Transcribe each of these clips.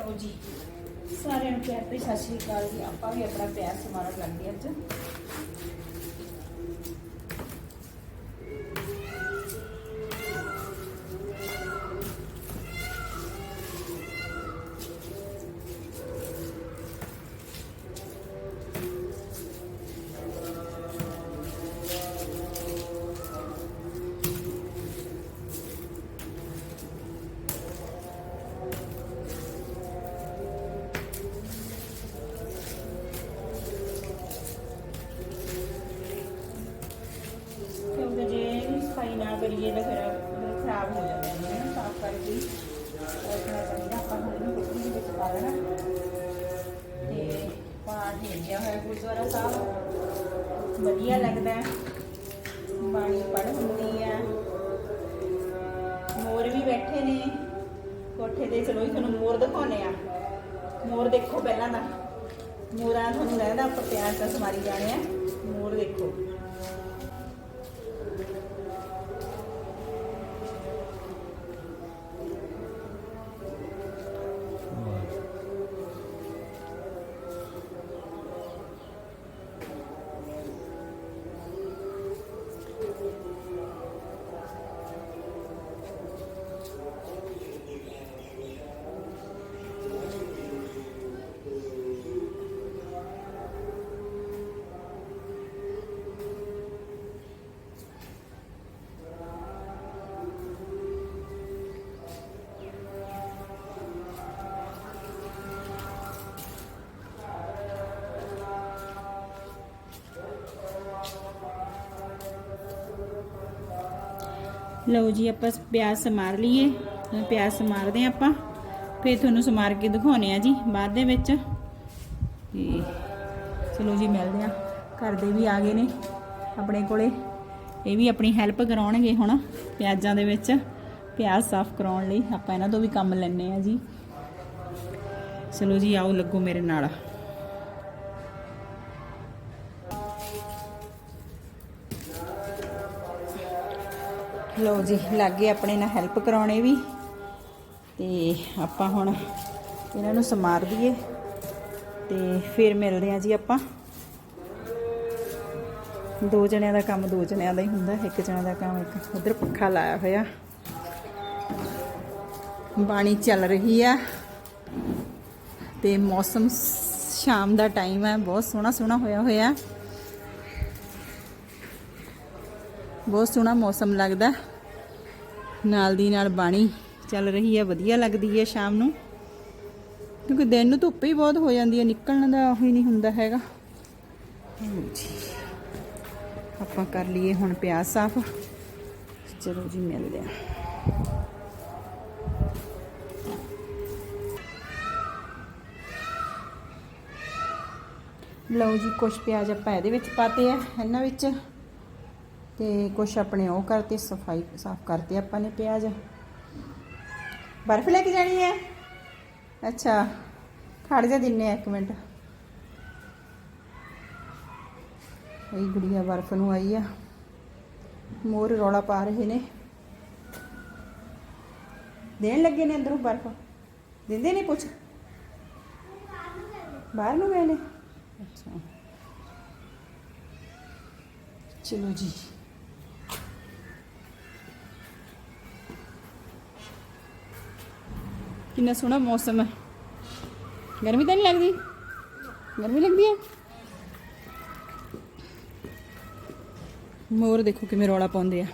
ਲਓ ਜੀ, ਸਾਰਿਆਂ ਨੂੰ ਪਿਆਰ ਭਰੀ ਸਤਿ ਸ਼੍ਰੀ ਅਕਾਲ ਜੀ। ਆਪਾਂ ਵੀ ਆਪਣਾ ਪਿਆਰ ਸਮਾਰਨ ਲੱਗ ਅੱਜ। ਸਫ਼ਾਈ ਤਾਂ ਫਿਰ ਖਰਾਬ ਹੋ ਜਾਂਦਾ ਨੇ ਨਾ ਸਾਫ਼ ਕਰਕੇ ਰੱਖਣਾ ਚਾਹੀਦਾ। ਆਪਾਂ ਨੂੰ ਇਹਨੂੰ ਕੁੱਕਰੀ ਦੇ ਵਿੱਚ ਪਾ ਲੈਣਾ ਤੇ ਪਾਠ ਭੇਜਿਆ ਹੋਇਆ ਗੁਰਦੁਆਰਾ ਸਾਹਿਬ। ਵਧੀਆ ਲੱਗਦਾ ਹੈ। ਬਾਣੀ ਪੜ੍ਹ ਹੁੰਦੀ ਹੈ। ਮੋਰ ਵੀ ਬੈਠੇ ਨੇ। ਕੋਠੇ ਤੇ ਚਲੋ ਹੀ ਤੁਹਾਨੂੰ ਮੋਰ ਦਿਖਾਉਨੇ ਆ ਮੋਰ ਦੇਖੋ ਪਹਿਲਾਂ ਦਾ ਮੋਰਾਂ ਤੁਹਾਨੂੰ ਲੱਗਦਾ ਆਪਾਂ ਪਿਆਰ ਦਾ ਸਮਾਰੀ ਜਾਣੇ ਆ। ਮੋਰ ਦੇਖੋ। ਲਓ ਜੀ ਆਪਾਂ ਪਿਆਜ਼ ਸਮਾਰ ਲਈਏ। ਪਿਆਜ਼ ਸਮਾਰਦੇ ਹਾਂ ਆਪਾਂ। ਫਿਰ ਤੁਹਾਨੂੰ ਸਮਾਰ ਕੇ ਦਿਖਾਉਨੇ ਆ ਜੀ ਬਾਅਦ ਦੇ ਵਿੱਚ। ਤੇ ਚਲੋ ਜੀ ਮਿਲਦੇ ਆ ਘਰ ਦੇ ਵੀ ਆ ਗਏ ਨੇ ਆਪਣੇ ਕੋਲੇ। ਇਹ ਵੀ ਆਪਣੀ ਹੈਲਪ ਕਰਾਉਣਗੇ ਹੁਣ ਪਿਆਜ਼ਾਂ ਦੇ ਵਿੱਚ। ਪਿਆਜ਼ ਸਾਫ਼ ਕਰਾਉਣ ਲਈ ਆਪਾਂ ਇਹਨਾਂ ਤੋਂ ਵੀ ਕੰਮ ਲੈਣੇ ਆ ਜੀ। ਚਲੋ ਜੀ ਆਓ ਲੱਗੋ ਮੇਰੇ ਨਾਲ। ਲਓ ਜੀ, ਲੱਗੇ ਆਪਣੇ ਨਾਲ ਹੈਲਪ ਕਰਾਉਣੇ ਵੀ। ਤੇ ਆਪਾਂ ਹੁਣ ਇਹਨਾਂ ਨੂੰ ਸਮਾਰ ਦਈਏ ਤੇ ਫਿਰ ਮਿਲਦੇ ਆ ਜੀ ਆਪਾਂ। ਦੋ ਜਣਿਆਂ ਦਾ ਕੰਮ ਦੋ ਜਣਿਆਂ ਦਾ ਹੀ ਹੁੰਦਾ, ਇੱਕ ਜਣਾ ਦਾ ਕੰਮ ਇੱਕ। ਉਧਰ ਪੱਖਾ ਲਾਇਆ ਹੋਇਆ। ਬਾਣੀ ਚੱਲ ਰਹੀ ਆ। ਤੇ ਮੌਸਮ ਸ਼ਾਮ ਦਾ ਟਾਈਮ ਹੈ ਬਹੁਤ ਸੋਹਣਾ ਸੋਹਣਾ ਹੋਇਆ ਹੋਇਆ। ਬਹੁਤ ਸੋਹਣਾ ਮੌਸਮ ਲੱਗਦਾ। ਨਾਲ ਦੀ ਨਾਲ ਬਾਣੀ ਚੱਲ ਰਹੀ ਹੈ, ਵਧੀਆ ਲੱਗਦੀ ਹੈ ਸ਼ਾਮ ਨੂੰ। ਕਿਉਂਕਿ ਦਿਨ ਨੂੰ ਧੁੱਪ ਹੀ ਬਹੁਤ ਹੋ ਜਾਂਦੀ ਹੈ, ਨਿਕਲਣ ਦਾ ਉਹੀ ਨਹੀਂ ਹੁੰਦਾ ਹੈਗਾ। ਆਪਾਂ ਕਰ ਲਈਏ ਹੁਣ ਪਿਆਜ਼ ਸਾਫ਼। ਚਲੋ ਜੀ, ਮਿਲਦੇ ਆ ਲਓ ਜੀ, ਕੁਛ ਪਿਆਜ਼ ਆਪਾਂ ਇਹਦੇ ਵਿੱਚ ਪਾਤੇ ਆ, ਇਹਨਾਂ ਵਿੱਚ। ਤੇ ਕੁਛ ਆਪਣੇ ਉਹ ਕਰਤੇ, ਸਫ਼ਾਈ ਸਾਫ਼ ਕਰਤੇ ਆਪਾਂ ਨੇ ਪਿਆਜ਼। ਬਰਫ਼ ਲੈ ਕੇ ਜਾਣੀ ਹੈ? ਅੱਛਾ, ਖੜ ਜਾ ਦਿੰਨੇ ਆ ਇੱਕ ਮਿੰਟ। ਇਹ ਗੁੜੀਆ, ਬਰਫ਼ ਨੂੰ ਆਈ ਆ। ਮੋਰ ਰੌਲਾ ਪਾ ਰਹੇ ਨੇ। ਦੇਣ ਲੱਗੇ ਨੇ ਅੰਦਰੋਂ ਬਰਫ਼? ਦਿੰਦੇ ਨਹੀਂ ਕੁਛ? ਬਾਹਰ ਨੂੰ ਗਏ ਨੇ? ਅੱਛਾ। ਚਲੋ ਜੀ। ਕਿੰਨਾ ਸੋਹਣਾ ਮੌਸਮ ਹੈ। ਗਰਮੀ ਤਾਂ ਨਹੀਂ ਲੱਗਦੀ? ਗਰਮੀ ਲੱਗਦੀ ਹੈ? ਮੋਰ ਦੇਖੋ ਕਿਵੇਂ ਰੌਲਾ ਪਾਉਂਦੇ ਆ।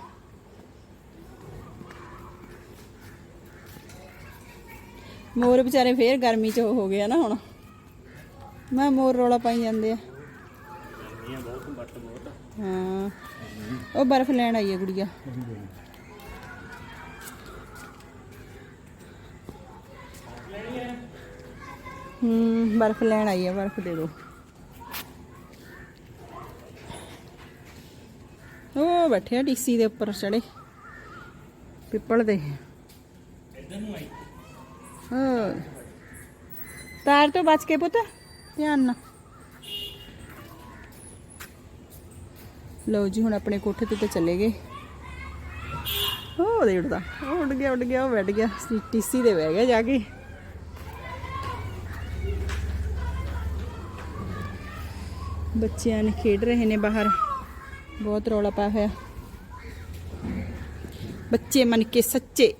ਮੋਰ ਵਿਚਾਰੇ ਫੇਰ ਗਰਮੀ ਚ ਹੋ ਗਿਆ ਨਾ ਹੁਣ। ਮੈਂ ਮੋਰ ਰੌਲਾ ਪਾਈ ਜਾਂਦੇ ਆ। ਹਾਂ। ਉਹ ਬਰਫ਼ ਲੈਣ ਆਈ ਹੈ ਗੁੜੀਆ। ਹੂੰ ਬਰਫ਼ ਲੈਣ ਆਈ ਹੈ ਬਰਫ਼ ਦੇ ਦਿਓ ਉਹ ਬੈਠੇ ਆ ਡੀਸੀ ਦੇ ਉੱਪਰ ਚੜੇ ਪਿੱਪਲ ਦੇ। ਇੱਧਰ ਨੂੰ ਆਈ। ਹਾਂ। ਤਾਰ ਤੋਂ ਬਚ ਕੇ ਪੁੱਤ ਧਿਆਨ ਨਾਲ। ਲਓ ਜੀ ਹੁਣ ਆਪਣੇ ਕੋਠੇ ਤੇ ਤੇ ਚਲੇ ਗਏ। ਉਹ ਦੇ ਉੱਡਦਾ ਉਹ ਉੱਡ ਗਿਆ ਉੱਡ ਗਿਆ ਉਹ ਬੈਠ ਗਿਆ। ਟੀਸੀ ਦੇ ਬਹਿ ਗਿਆ ਜਾ ਕੇ। ਬੱਚਿਆਂ ਨੇ ਖੇਡ ਰਹੇ ਨੇ ਬਾਹਰ। ਬਹੁਤ ਰੌਲਾ ਪਾਇਆ ਹੋਇਆ। ਬੱਚੇ ਮਨ ਕੇ ਸੱਚੇ।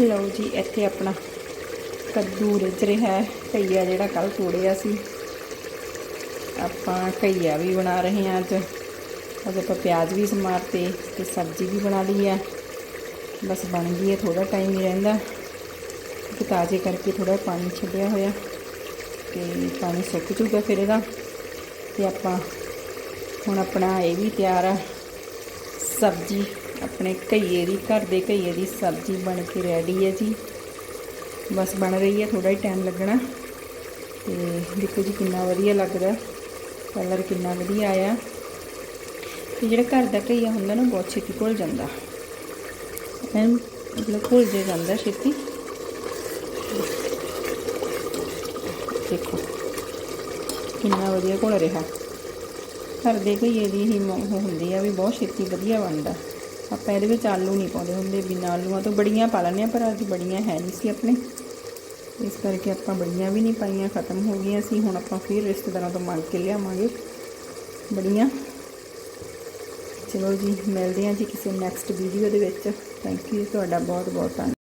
ਲਓ ਜੀ, ਇੱਥੇ ਆਪਣਾ ਕੱਦੂ ਰਿੱਝ ਰਿਹਾ ਹੈ। ਕਈਆ ਜਿਹੜਾ ਕੱਲ ਤੋੜਿਆ ਸੀ। ਆਪਾਂ ਕਈਆ ਵੀ ਬਣਾ ਰਹੇ ਹਾਂ ਅੱਜ। ਅੱਜ ਆਪਾਂ ਪਿਆਜ਼ ਵੀ ਸਮਾਰਤੇ ਤੇ ਸਬਜ਼ੀ ਵੀ ਬਣਾ ਲਈ ਹੈ। ਬਸ ਬਣ ਗਈ ਹੈ ਥੋੜਾ ਟਾਈਮ ਹੀ ਰਹਿੰਦਾ। ਕਿ ਤਾਜ਼ੇ ਕਰਕੇ ਥੋੜਾ ਪਾਣੀ ਛੱਡਿਆ ਹੋਇਆ। ਤੇ ਪਾਣੀ ਸੁੱਕ ਜੂਗਾ ਫਿਰ ਇਹਦਾ। ਤੇ ਆਪਾਂ ਹੁਣ ਆਪਣਾ ਇਹ ਵੀ ਤਿਆਰ ਆ। ਸਬਜ਼ੀ, ਆਪਣੇ ਘਈਏ ਦੀ, ਘਰ ਦੇ ਘਈਏ ਦੀ ਸਬਜ਼ੀ ਬਣ ਕੇ ਰੈਡੀ ਹੈ ਜੀ। ਬਸ ਬਣ ਰਹੀ ਹੈ ਥੋੜਾ ਹੀ ਟਾਈਮ ਲੱਗਣਾ। ਤੇ ਦੇਖੋ ਜੀ ਕਿੰਨਾ ਵਧੀਆ ਲੱਗਦਾ। ਕਲਰ ਕਿੰਨਾ ਵਧੀਆ ਆਇਆ। ਤੇ ਜਿਹੜਾ ਘਰ ਦਾ ਘਈਆ ਹੁੰਦਾ ਨਾ ਬਹੁਤ ਛੇਤੀ ਘੁਲ ਜਾਂਦਾ। ਐਨ ਮਤਲਬ ਘੁਲ ਜੇ ਜਾਂਦਾ ਛੇਤੀ। ਦੇਖੋ। ਕਿੰਨਾ ਵਧੀਆ ਘੁਲ ਰਿਹਾ। ਘਰ ਦੇ ਘਈਏ ਦੀ ਹੀ ਹੁੰਦੀ ਆ ਵੀ ਬਹੁਤ ਛੇਤੀ ਵਧੀਆ ਬਣਦਾ। ਆਪਾਂ ਇਹਦੇ ਵਿੱਚ ਆਲੂ ਨਹੀਂ ਪਾਉਂਦੇ ਹੁੰਦੇ, ਬਿਨਾਂ ਆਲੂਆਂ ਤੋਂ ਬੜੀਆਂ ਪਾ ਲੈਂਦੇ ਆ ਪਰ ਅੱਜ ਬੜੀਆਂ ਹੈ ਨਹੀਂ ਸੀ ਆਪਣੇ। ਇਸ ਕਰਕੇ ਆਪਾਂ ਬੜੀਆਂ ਵੀ ਨਹੀਂ ਪਾਈਆਂ, ਖਤਮ ਹੋ ਗਈਆਂ ਸੀ। ਹੁਣ ਆਪਾਂ ਫਿਰ ਰਿਸ਼ਤੇਦਾਰਾਂ ਤੋਂ ਮੰਗ ਕੇ ਲਿਆਵਾਂਗੇ। ਬੜੀਆਂ। ਚਲੋ ਜੀ, ਮਿਲਦੇ ਹਾਂ ਜੀ ਕਿਸੇ ਨੈਕਸਟ ਵੀਡੀਓ ਦੇ ਵਿੱਚ। ਥੈਂਕ ਯੂ ਤੁਹਾਡਾ ਬਹੁਤ ਬਹੁਤ ਧੰਨਵਾਦ।